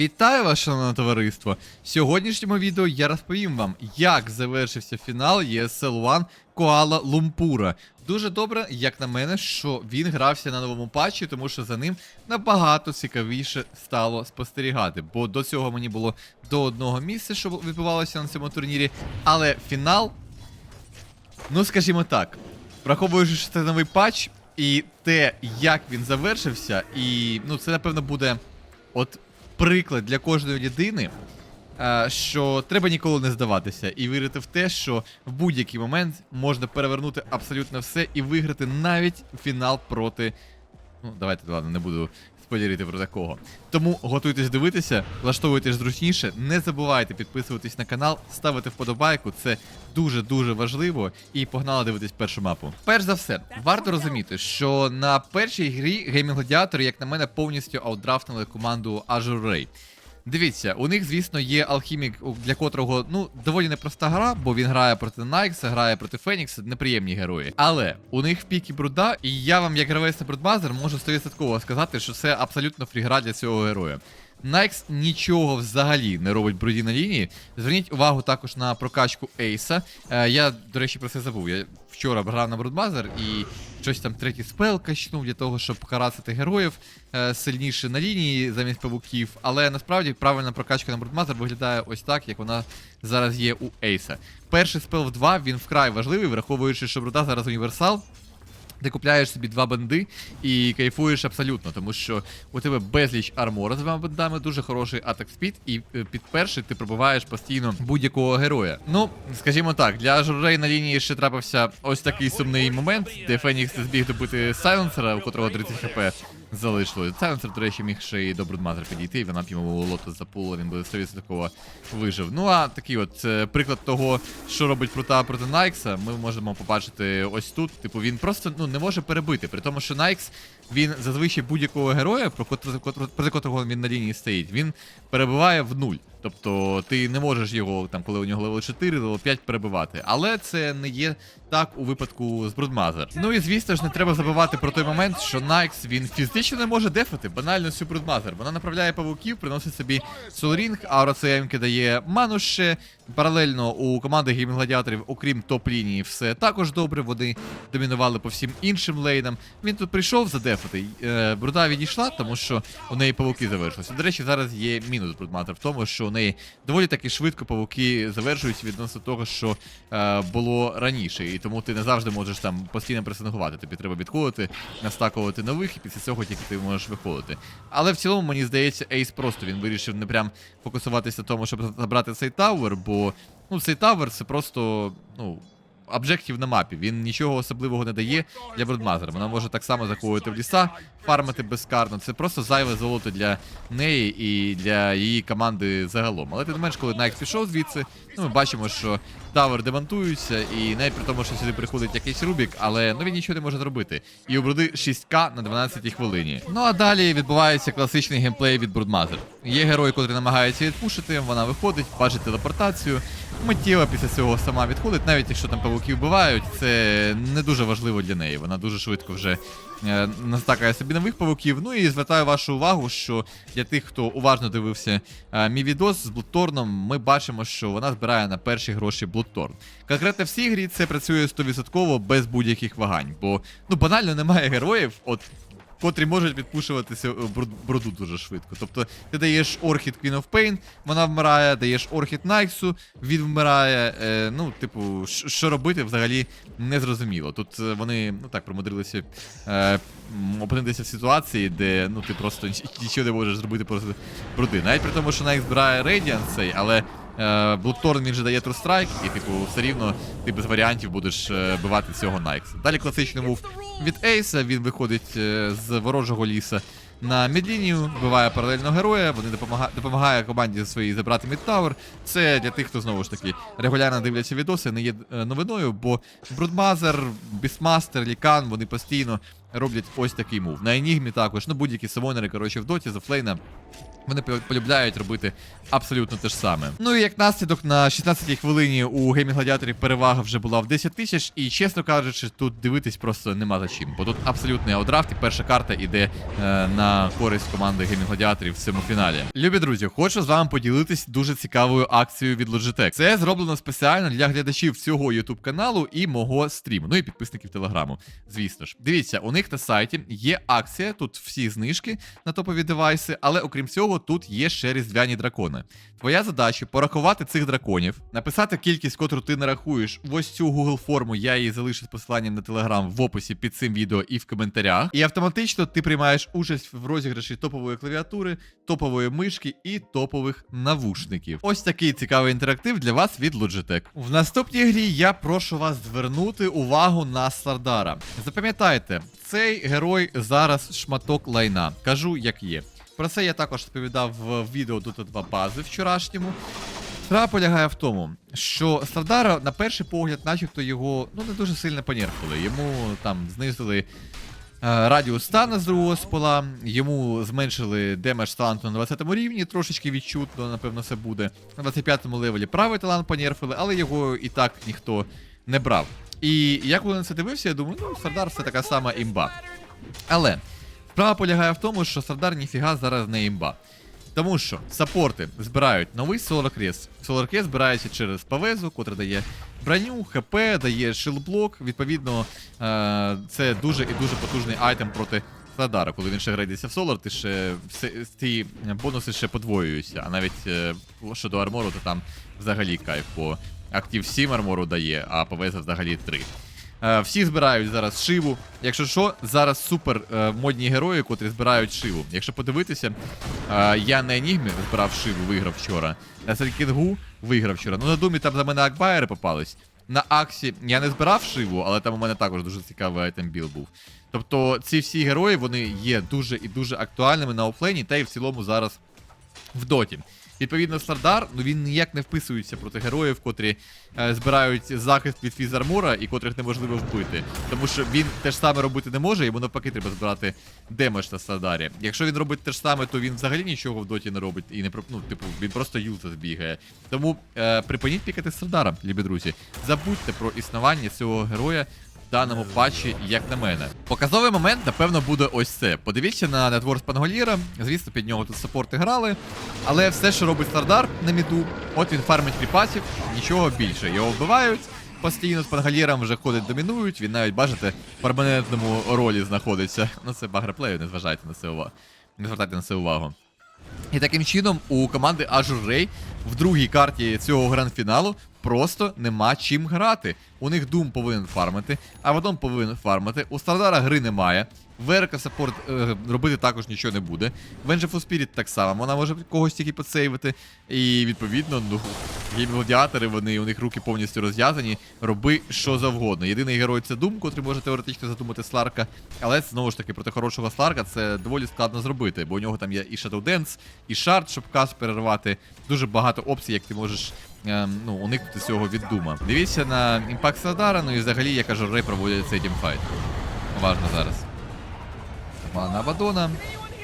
Вітаю вас, шановне товариство! В сьогоднішньому відео я розповім вам, як завершився фінал ESL One Коала Лумпура. Дуже добре, як на мене, що він грався на новому патчі, тому що за ним набагато цікавіше стало спостерігати. Бо до цього мені було до одного місця, що відбувалося на цьому турнірі. Але фінал, ну скажімо так, враховуючи, що це новий патч, і те, як він завершився, і ну це напевно буде от приклад для кожної людини, е, що треба ніколи не здаватися і вірити в те, що в будь-який момент можна перевернути абсолютно все і виграти навіть фінал проти. Ну, давайте, ладно, не буду спойлерити про такого. Тому готуйтесь дивитися, влаштовуйтесь зручніше, не забувайте підписуватись на канал, ставити вподобайку, це дуже-дуже важливо. І погнали дивитись першу мапу. Перш за все, варто розуміти, що на першій грі геймінг-гладіатори, як на мене, повністю аутдрафтнули команду Azure Ray. Дивіться, у них, звісно, є алхімік, для котрого ну доволі непроста гра, бо він грає проти Найкса, грає проти Фенікса, неприємні герої. Але у них в пікі бруда, і я вам, як гравець на брудмазер, можу 100% сказати, що це абсолютно фрігра для цього героя. Найкс нічого взагалі не робить бруді на лінії. Зверніть увагу також на прокачку Ейса. Е, я, до речі, про це забув. Я вчора грав на брудмазер і щось там третій спел качнув для того, щоб карасити героїв е, сильніше на лінії замість павуків. Але насправді правильна прокачка на брудмазер виглядає ось так, як вона зараз є у Ейса. Перший спел в 2 він вкрай важливий, враховуючи, що бруда зараз універсал. Ти купляєш собі два бенди і кайфуєш абсолютно, тому що у тебе безліч армора з двома бендами, дуже хороший атак спід, і е, під перший ти пробиваєш постійно будь-якого героя. Ну, скажімо так, для журей на лінії ще трапився ось такий сумний момент, де Фенікс збіг добити сайленсера, у котрого 30 хп залишилось. Центр, до речі, міг ще і до Брудмазер підійти, і вона б йому лото запула, він би 100% вижив. Ну а такий от е, приклад того, що робить Прута проти Найкса, ми можемо побачити ось тут. Типу, він просто ну не може перебити. При тому, що Найкс він зазвичай будь-якого героя, проти котрого він на лінії стоїть, він перебуває в нуль. Тобто ти не можеш його, там, коли у нього левел 4, левел 5 перебивати. Але це не є так у випадку з Брудмазер. Ну і звісно ж, не треба забувати про той момент, що Найкс він фізично не може дефати банально всю Брудмазер. Вона направляє павуків, приносить собі Солрінг, аура ЦМ дає ману ще. Паралельно у команди геймінг гладіаторів, окрім топ-лінії, все також добре. Вони домінували по всім іншим лейнам. Він тут прийшов задефати. Е, Бруда відійшла, тому що у неї павуки завершилися. До речі, зараз є мінус Брудматер в тому, що у неї доволі таки швидко павуки завершуються відносно того, що е, було раніше. І тому ти не завжди можеш там постійно пресингувати. Тобі треба відходити, настакувати нових, і після цього тільки ти можеш виходити. Але в цілому, мені здається, Ейс просто він вирішив не прям фокусуватися на тому, щоб забрати цей тавер, бо ну, цей тавер це просто, ну. Обжектів на мапі, він нічого особливого не дає для Бродмазера. Вона може так само заходити в ліса, фармити безкарно. Це просто зайве золото для неї і для її команди загалом. Але тим не менш, коли Найк пішов звідси, ну ми бачимо, що тавер демонтується, і навіть при тому, що сюди приходить якийсь Рубік, але ну він нічого не може зробити. І у Бруди 6к на 12 хвилині. Ну а далі відбувається класичний геймплей від Брудмазер. Є герой, котрий намагається відпушити, вона виходить, бачить телепортацію. Миттєво після цього сама відходить, навіть якщо там павуків вбивають, це не дуже важливо для неї. Вона дуже швидко вже е, настакає собі нових павуків. Ну і звертаю вашу увагу, що для тих, хто уважно дивився е, мій відос з Блудторном, ми бачимо, що вона збирає на перші гроші Блудторн. Конкретно в цій грі це працює 100% без будь-яких вагань, бо ну банально немає героїв. От котрі можуть відпушуватися е, бруду дуже швидко. Тобто ти даєш Орхід Queen of Pain, вона вмирає, даєш Орхід Найксу, він вмирає. Е, ну, типу, що робити взагалі не зрозуміло. Тут е, вони ну так промудрилися е, опинитися в ситуації, де ну ти просто нічого не можеш зробити проти бруди. Навіть при тому, що Найкс збирає Radiant цей, але. Блудторн він же дає Strike, і типу все рівно ти без варіантів будеш е, бивати цього Найкса. Далі класичний мув від Ейса, він виходить е, з ворожого ліса на мідлінію, вбиває паралельно героя, вони допомага... допомагає команді своїй забрати мідтавер. Це для тих, хто знову ж таки регулярно дивляться відоси, не є е, новиною, бо Брудмазер, Бісмастер, Лікан, вони постійно роблять ось такий мув. На Енігмі також, ну будь-які самонери, коротше, в доті, з офлейна. Вони полюбляють робити абсолютно те ж саме. Ну і як наслідок на 16-й хвилині у геймі гладіаторів перевага вже була в 10 тисяч, і чесно кажучи, тут дивитись просто нема за чим. Бо тут абсолютний аудрафт, і перша карта іде е, на користь команди геймі гладіаторів в цьому фіналі. Любі друзі, хочу з вами поділитись дуже цікавою акцією від Logitech. Це зроблено спеціально для глядачів цього YouTube каналу і мого стріму. Ну і підписників телеграму. Звісно ж, дивіться, у них на сайті є акція, тут всі знижки на топові девайси, але окрім цього, тут є ще різдвяні дракони. Твоя задача порахувати цих драконів, написати кількість, котру ти нарахуєш в ось цю Google форму. Я її залишу з посиланням на Telegram в описі під цим відео і в коментарях. І автоматично ти приймаєш участь в розіграші топової клавіатури, топової мишки і топових навушників. Ось такий цікавий інтерактив для вас від Logitech. В наступній грі я прошу вас звернути увагу на Сардара. Запам'ятайте, цей герой зараз шматок лайна. Кажу, як є. Про це я також розповідав в відео Dota 2 бази вчорашньому. Справа полягає в тому, що Сардара на перший погляд, начебто його ну не дуже сильно понерфили. Йому там знизили е, радіус стана з другого спола, йому зменшили демедж таланту на 20 рівні, трошечки відчутно, напевно, це буде. На 25-му левелі правий талант понерфили, але його і так ніхто не брав. І я коли на це дивився, я думаю, ну, Сардар це така сама імба. Але справа полягає в тому, що Сардар ніфіга зараз не імба. Тому що саппорти збирають новий Solar Crest. Solar збирається через Павезу, котра дає броню, ХП, дає шилблок. Відповідно, е- це дуже і дуже потужний айтем проти Сардара. Коли він ще грейдиться в Solar, ти ще ці бонуси ще подвоюються. А навіть е- щодо армору, то там взагалі кайф, бо актив 7 армору дає, а Павеза взагалі 3. Е, всі збирають зараз шиву. Якщо що, зараз супер е, модні герої, котрі збирають шиву. Якщо подивитися, е, я на Енігмі збирав шиву, виграв вчора. На Селькінгу виграв вчора. Ну на думі там за мене Акбайери попались. На Аксі я не збирав шиву, але там у мене також дуже цікавий айтем біл був. Тобто ці всі герої вони є дуже і дуже актуальними на офлейні, та й в цілому зараз в доті. Відповідно, Сардар, ну він ніяк не вписується проти героїв, котрі е, збирають захист від фізармура і котрих неможливо вбити. Тому що він те ж саме робити не може, йому навпаки треба збирати демедж на Сардарі. Якщо він робить те ж саме, то він взагалі нічого в доті не робить і не ну, типу, він просто юза збігає. Тому е, припиніть пікати Сардара, любі друзі. Забудьте про існування цього героя даному патчі, як на мене. Показовий момент, напевно, буде ось це. Подивіться на нетворс Панголіра. Звісно, під нього тут саппорти грали. Але все, що робить Стардар на міду, от він фармить кріпасів, нічого більше. Його вбивають. Постійно з Пангаліром вже ходить, домінують. Він навіть, бачите, в перманентному ролі знаходиться. Ну це багреплею, не зважайте на це увагу. Не звертайте на це увагу. І таким чином у команди Azure Ray в другій карті цього гранд-фіналу просто нема чим грати. У них Doom повинен фармити, Авадон повинен фармити. У Стардара гри немає. Верка саппорт е, робити також нічого не буде. Vengeful Spirit так само, вона може когось тільки подсейвити. І відповідно, ну, гейм-гладіатори, вони у них руки повністю розв'язані. Роби що завгодно. Єдиний герой це Doom, котрий може теоретично задумати Сларка. Але знову ж таки, проти хорошого Сларка це доволі складно зробити, бо у нього там є і Shadow Dance, і шарт, щоб кас перервати. Дуже багато опцій, як ти можеш ем, ну, уникнути цього від Дума. Дивіться на імпакт Садара, ну і взагалі, як кажу, Рей проводять цей тімфайт. Важно зараз. Мана Абадона.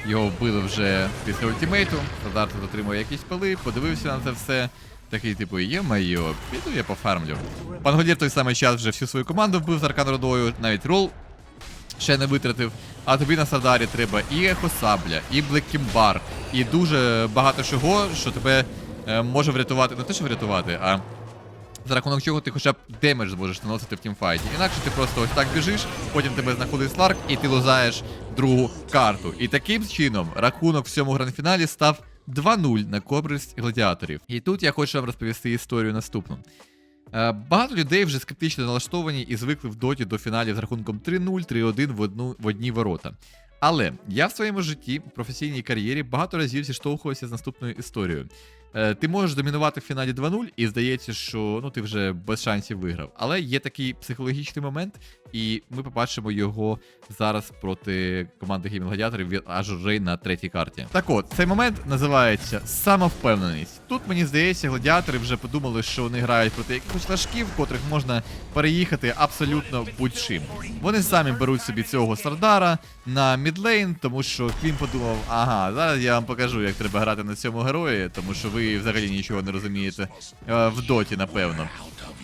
Його вбили вже після ультимейту. Садар тут отримує якісь пили, подивився на це все. Такий, типу, є майо, піду я пофармлю. Пан Голір той самий час вже всю свою команду вбив з Аркан Родою, навіть рол ще не витратив. А тобі на Садарі треба і Ехосабля, і Блеккімбар, і дуже багато чого, що тебе е, може врятувати, не те, що врятувати, а за рахунок чого ти хоча б демедж зможеш наносити в тімфайті. Інакше ти просто ось так біжиш, потім тебе знаходить Сларк і ти лузаєш другу карту. І таким чином рахунок в цьому гранд-фіналі став 2-0 на користь гладіаторів. І тут я хочу вам розповісти історію наступну. Е, Багато людей вже скептично налаштовані і звикли в доті до фіналів з рахунком 3-0, 3-1 в, в одні ворота. Але я в своєму житті, професійній кар'єрі, багато разів зіштовхувався з наступною історією. Е, Ти можеш домінувати в фіналі 2-0, і здається, що ну ти вже без шансів виграв. Але є такий психологічний момент, і ми побачимо його зараз проти команди Геймінг Гладіаторів від Ray на третій карті. Так от, цей момент називається самовпевненість. Тут мені здається, гладіатори вже подумали, що вони грають проти якихось лашків, котрих можна переїхати абсолютно будь-чим. Вони самі беруть собі цього Сардара на мідлейн, тому що Квін подумав, ага, зараз я вам покажу, як треба грати на цьому герої, тому що ви взагалі нічого не розумієте е, в доті, напевно.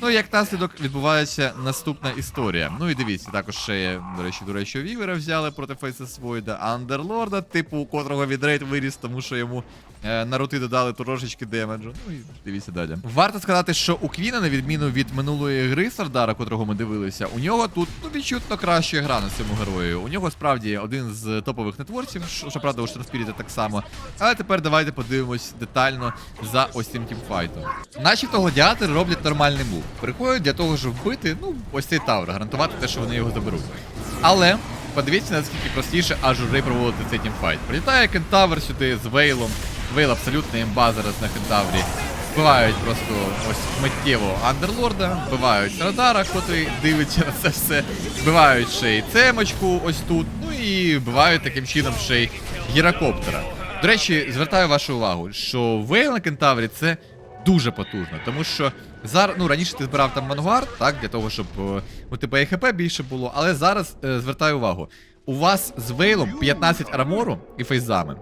Ну, як наслідок відбувається наступна історія. Ну і дивіться, також ще до речі, до речі, Вівера взяли проти Фейса Свойда, Андерлорда, типу, у котрого відрейт виріс, тому що йому на рути додали трошечки демеджу. Ну і дивіться далі. Варто сказати, що у Квіна, на відміну від минулої гри Сардара, котрого ми дивилися, у нього тут ну, відчутно краща гра на цьому герої. У нього справді один з топових нетворців, що, що правда у Штрафспіріта так само. Але тепер давайте подивимось детально за ось цим тімфайтом. Начебто гладіатори роблять нормальний мув. Приходять для того, щоб вбити, ну, ось цей тавр, гарантувати те, що вони його заберуть. Але подивіться, наскільки простіше ажурей проводити цей тімфайт. Прилітає кентавр сюди з Вейлом. Вейл абсолютно імба зараз на кентаврі. Вбивають просто ось миттєво Андерлорда, вбивають Радара, котрий дивиться на це все, вбивають ще й цемочку ось тут, ну і вбивають таким чином ще й гірокоптера. До речі, звертаю вашу увагу, що Вейл на кентаврі це дуже потужно, тому що зараз, ну раніше ти збирав там Вангард, так, для того, щоб е, у тебе і ХП більше було, але зараз е, звертаю увагу, у вас з Вейлом 15 армору і фейзами.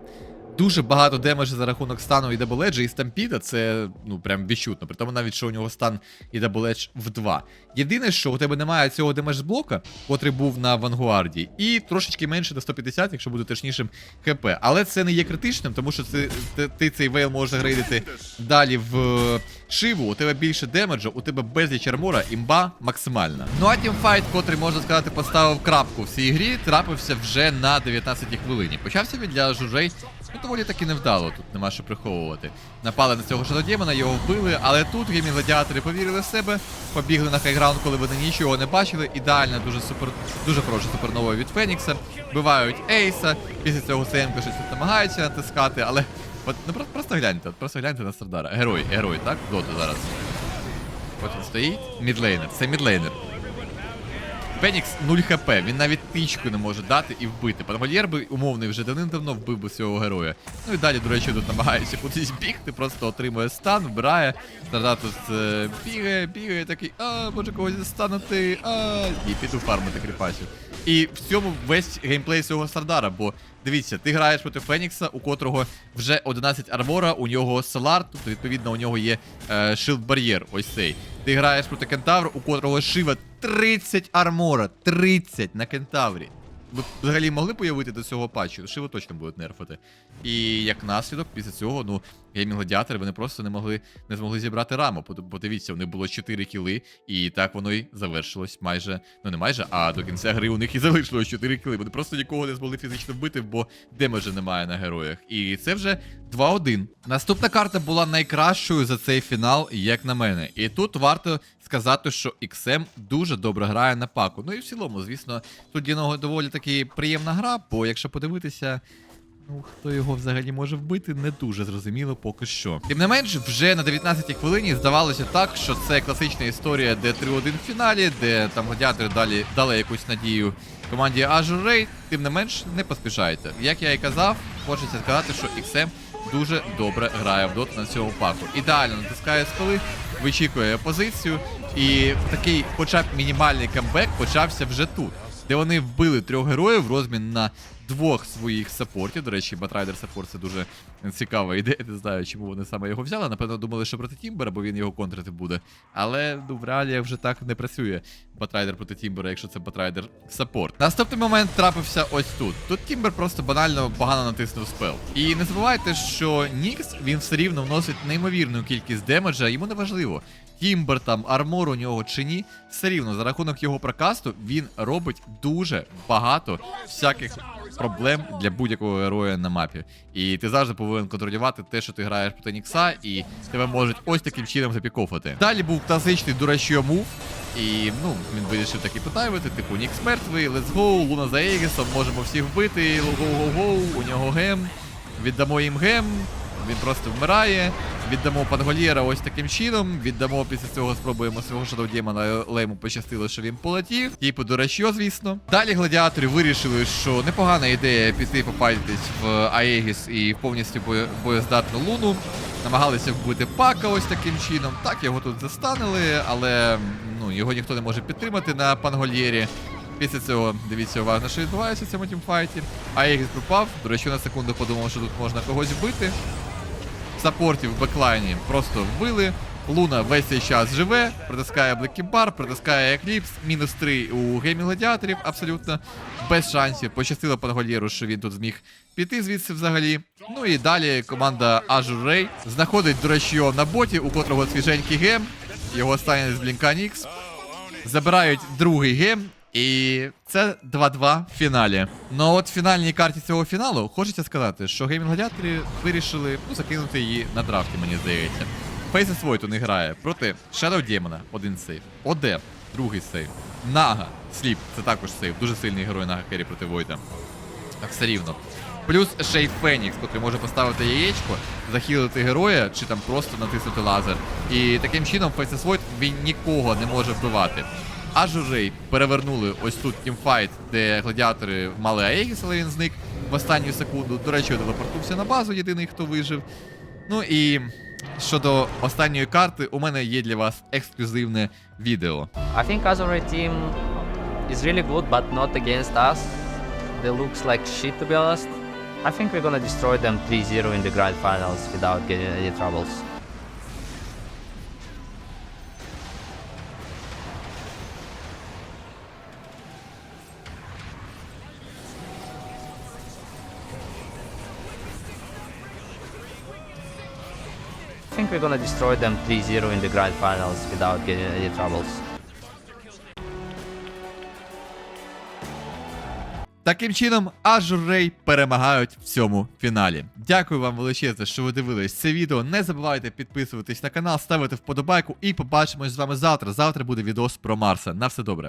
Дуже багато демеджу за рахунок стану і дабл-еджа, і стампіда, це ну прям відчутно. При тому навіть що у нього стан і дабл-едж в 2. Єдине, що у тебе немає цього демедж блока, котрий був на Вангуарді, і трошечки менше до 150, якщо буде точнішим ХП. Але це не є критичним, тому що це, ти, ти цей вейл можеш загрейдити далі в Шиву, у тебе більше демеджу, у тебе безліч армора, імба максимальна. Ну а тімфайт, котрий, можна сказати, поставив крапку в цій грі, трапився вже на 19-й хвилині. Почався він для жужей Ну, доволі таки невдало, тут нема що приховувати. Напали на цього Шадодємона, його вбили, але тут геймінг гладіатори повірили в себе, побігли на хайграунд, коли вони нічого не бачили. Ідеальна, дуже супер, дуже хороша супернова від Фенікса. Вбивають Ейса. Після цього СМК щось тут намагається натискати, але. От, ну просто, просто гляньте, от просто гляньте на Сардара. Герой, герой, так? Доту зараз. От він стоїть. Мідлейнер. Це мідлейнер. Фенікс 0 хп, він навіть тичку не може дати і вбити. Пангольєр би умовний вже давним-давно вбив би цього героя. Ну і далі, до речі, тут намагається кудись бігти, просто отримує стан, вбирає. Старда тут е, бігає, бігає, такий, а, може когось застанути, а, і піду фармити кріпасів. І в цьому весь геймплей цього Сардара, бо дивіться, ти граєш проти Фенікса, у котрого вже 11 армора, у нього Селар, тобто відповідно у нього є е, бар'єр, ось цей. Ти граєш проти Кентавра, у котрого Шива 30 армора. 30 на Кентаврі. Ви взагалі могли б уявити до цього патчу? Шиву точно будуть нерфати. І як наслідок, після цього, ну, геймінг гладіатори вони просто не могли не змогли зібрати раму. Под- Подивіться, них було 4 кіли, і так воно й завершилось майже. Ну не майже, а до кінця гри у них і залишилось 4 кіли. Вони просто нікого не змогли фізично вбити, бо демеджа немає на героях. І це вже 2-1. Наступна карта була найкращою за цей фінал, як на мене. І тут варто сказати, що XM дуже добре грає на паку. Ну і в цілому, звісно, тут ну, доволі таки приємна гра, бо якщо подивитися. Ну, хто його взагалі може вбити, не дуже зрозуміло поки що. Тим не менш, вже на 19-й хвилині здавалося так, що це класична історія, де 3-1 в фіналі, де там гладіатори далі дали якусь надію команді Azure Raid. Тим не менш, не поспішайте. Як я і казав, хочеться сказати, що XM дуже добре грає в доту на цьому паку. Ідеально натискає спали, вичікує позицію, і такий, хоча б мінімальний камбек почався вже тут де вони вбили трьох героїв розмін на двох своїх саппортів. До речі, Батрайдер саппорт це дуже цікава ідея. Не знаю, чому вони саме його взяли. Напевно, думали, що проти Тімбера, бо він його контрити буде. Але ну, в реаліях вже так не працює Батрайдер проти Тімбера, якщо це Батрайдер саппорт. Наступний момент трапився ось тут. Тут Тімбер просто банально погано натиснув спел. І не забувайте, що Нікс він все рівно вносить неймовірну кількість демеджа, йому не важливо. Тімбер там, армор у нього чи ні, все рівно за рахунок його прокасту він робить дуже багато всяких проблем для будь-якого героя на мапі. І ти завжди повинен контролювати те, що ти граєш проти Нікса, і тебе можуть ось таким чином запікофати. Далі був класичний дурачий мув. І ну, він вирішив таки потайвити, типу Нікс мертвий, let's go, Луна за Егісом, можемо всіх вбити, го-го-го, у нього гем, віддамо їм гем, він просто вмирає. Віддамо Пангольєра ось таким чином. Віддамо після цього спробуємо свого Демона, але йому пощастило, що він полетів. Типу, дурачьо, звісно. Далі гладіатори вирішили, що непогана ідея піти попайтись в Аегіс і повністю боєздатну луну. намагалися вбити пака ось таким чином. Так, його тут застанили, але ну, його ніхто не може підтримати на пангольєрі. Після цього дивіться уважно, що відбувається в цьому тімфайті. А пропав. До речі, на секунду подумав, що тут можна когось вбити. Саппортів в беклайні просто вбили. Луна весь цей час живе, притискає Блеккібар, притискає Екліпс, мінус 3 у геймі гладіаторів, абсолютно без шансів. Пощастило Пангольєру, що він тут зміг піти звідси взагалі. Ну і далі команда Azure Ray знаходить, до речі, на боті, у котрого свіженький гем. Його останній з Блінка Нікс. Забирають другий гем. І це 2-2 в фіналі. Ну от в фінальній карті цього фіналу хочеться сказати, що геймінг гладіатори вирішили ну, закинути її на драфті, мені здається. У них грає проти Shadow Demon, один сейв. ОД, другий сейв. Нага, Сліп, це також сейв. Дуже сильний герой Нага Керрі проти Войда. Так все рівно. Плюс ще й Фенікс, який може поставити яєчко, захилити героя чи там просто натиснути лазер. І таким чином Faces Void він нікого не може вбивати. А журей перевернули ось тут тімфайт, де гладіатори мали Аегіс, але він зник в останню секунду. До речі, телепортувався на базу, єдиний, хто вижив. Ну і щодо останньої карти, у мене є для вас ексклюзивне відео. I think Azure team is really good, but not against us. They looks like shit to be honest. I think we're gonna destroy them 3-0 in the grand finals without getting any troubles. Think we're gonna destroy them 3-0 in the grand finals without getting any troubles. Таким чином, Azure Ray перемагають в цьому фіналі. Дякую вам величезне, що ви дивились це відео. Не забувайте підписуватись на канал, ставити вподобайку і побачимось з вами завтра. Завтра буде відос про Марса. На все добре.